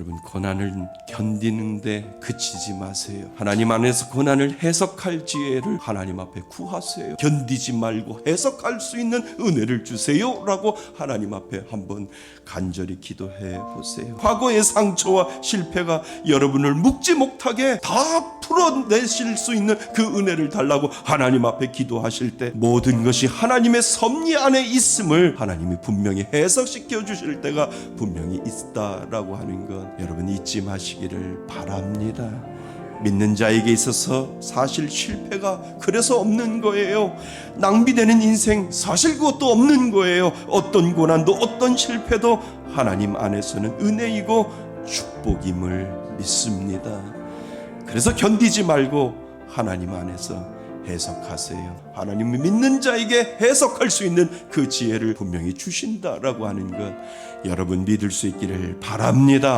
여러분 고난을 견디는데 그치지 마세요. 하나님 안에서 고난을 해석할 지혜를 하나님 앞에 구하세요. 견디지 말고 해석할 수 있는 은혜를 주세요 라고 하나님 앞에 한번 간절히 기도해 보세요. 과거의 상처와 실패가 여러분을 묵지 못하게 다 풀어내실 수 있는 그 은혜를 달라고 하나님 앞에 기도하실 때 모든 것이 하나님의 섭리 안에 있음을 하나님이 분명히 해석시켜 주실 때가 분명히 있다라고 하는 것 여러분 잊지 마시기를 바랍니다. 믿는 자에게 있어서 사실 실패가 그래서 없는 거예요. 낭비되는 인생 사실 그것도 없는 거예요. 어떤 고난도 어떤 실패도 하나님 안에서는 은혜이고 축복임을 믿습니다. 그래서 견디지 말고 하나님 안에서 해석하세요. 하나님을 믿는 자에게 해석할 수 있는 그 지혜를 분명히 주신다라고 하는 것 여러분 믿을 수 있기를 바랍니다.